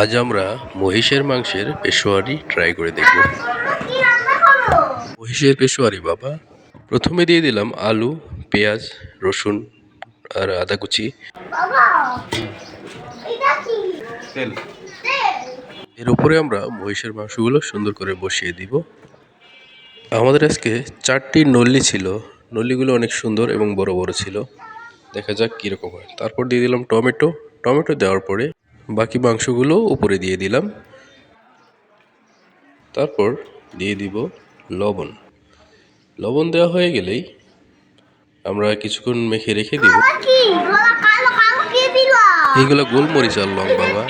আজ আমরা মহিষের মাংসের পেশোয়ারি ট্রাই করে দেখব। মহিষের পেশোয়ারি, বাবা। প্রথমে দিয়ে দিলাম আলু, পেঁয়াজ, রসুন আর আদা কুচি। এর উপরে আমরা মহিষের মাংসগুলো সুন্দর করে বসিয়ে দিব। আমাদের আজকে চারটি নল্লি ছিল। নল্লিগুলো অনেক সুন্দর এবং বড় বড় ছিল। দেখা যাক কীরকম হয়। তারপর দিয়ে দিলাম টমেটো। টমেটো দেওয়ার পরে বাকি মাংসগুলো উপরে দিয়ে দিলাম। তারপর দিয়ে দিব লবণ। লবণ দেওয়া হয়ে গেলেই আমরা কিছুক্ষণ মেখে রেখে দিব। এইগুলো গোলমরিচ আর লং বাবা।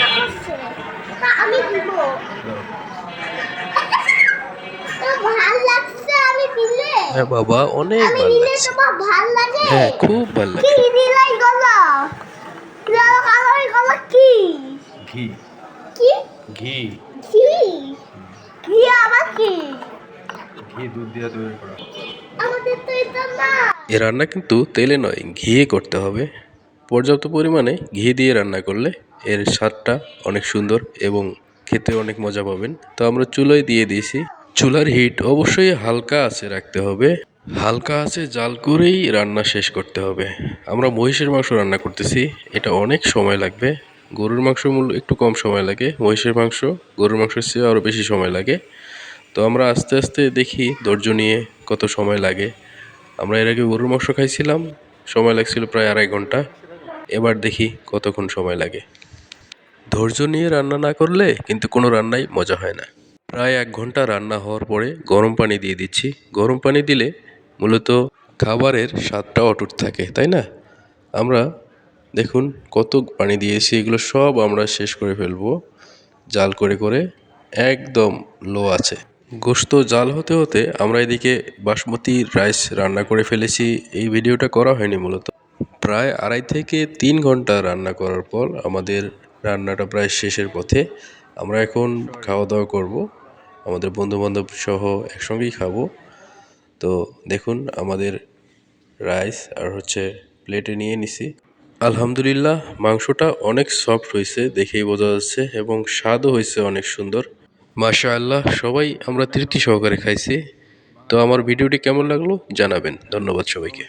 লাগছে হ্যাঁ বাবা অনেক ভালো লাগছে। লাগে। হ্যাঁ খুব ভালো কি কি? ঘি। কি? ঘি। কি আবার কি? ঘি দুধ দিয়ে তৈরি করা। আমাদের তো এটা না। এ রান্না কিন্তু তেলে নয় ঘিয়ে করতে হবে। পর্যাপ্ত পরিমাণে ঘি দিয়ে রান্না করলে এর স্বাদটা অনেক সুন্দর এবং খেতে অনেক মজা পাবেন। তো আমরা চুলোয় দিয়ে দিয়েছি। চুলার হিট অবশ্যই হালকা আছে রাখতে হবে। হালকা আছে, জাল করেই রান্না শেষ করতে হবে। আমরা মহিষের মাংস রান্না করতেছি, এটা অনেক সময় লাগবে। গরুর মাংস মূল একটু কম সময় লাগে, মহিষের মাংস, গরুর মাংসের চেয়ে আরও বেশি সময় লাগে। তো আমরা আস্তে আস্তে দেখি ধৈর্য নিয়ে কত সময় লাগে। আমরা এর আগে গরুর মাংস খাইছিলাম, সময় লাগছিল প্রায় আড়াই ঘণ্টা। এবার দেখি কতক্ষণ সময় লাগে। ধৈর্য নিয়ে রান্না না করলে কিন্তু কোনো রান্নাই মজা হয় না। প্রায় এক ঘণ্টা রান্না হওয়ার পরে গরম পানি দিয়ে দিচ্ছি। গরম পানি দিলে মূলত খাবারের স্বাদটা অটুট থাকে, তাই না? আমরা দেখুন কত পানি দিয়েছি, এগুলো সব আমরা শেষ করে ফেলব। জাল করে করে একদম লো আছে। গোস্ত জাল হতে হতে আমরা এদিকে বাসমতি রাইস রান্না করে ফেলেছি, এই ভিডিওটা করা হয়নি মূলত। প্রায় আড়াই থেকে তিন ঘণ্টা রান্না করার পর আমাদের রান্নাটা প্রায় শেষের পথে আমরা এখন খাওয়া দাওয়া করব। আমাদের বন্ধুবান্ধব সহ একসঙ্গেই খাব। তো দেখুন, আমাদের রাইস আর হচ্ছে প্লেটে নিয়ে নিছি। আলহামদুলিল্লাহ, মাংসটা অনেক সফট হয়েছে দেখেই বোঝা যাচ্ছে এবং স্বাদও হয়েছে অনেক সুন্দর। মাশা আল্লাহ সবাই আমরা তৃপ্তি সহকারে খাইছি। তো আমার ভিডিওটি কেমন লাগল জানাবেন। ধন্যবাদ সবাইকে।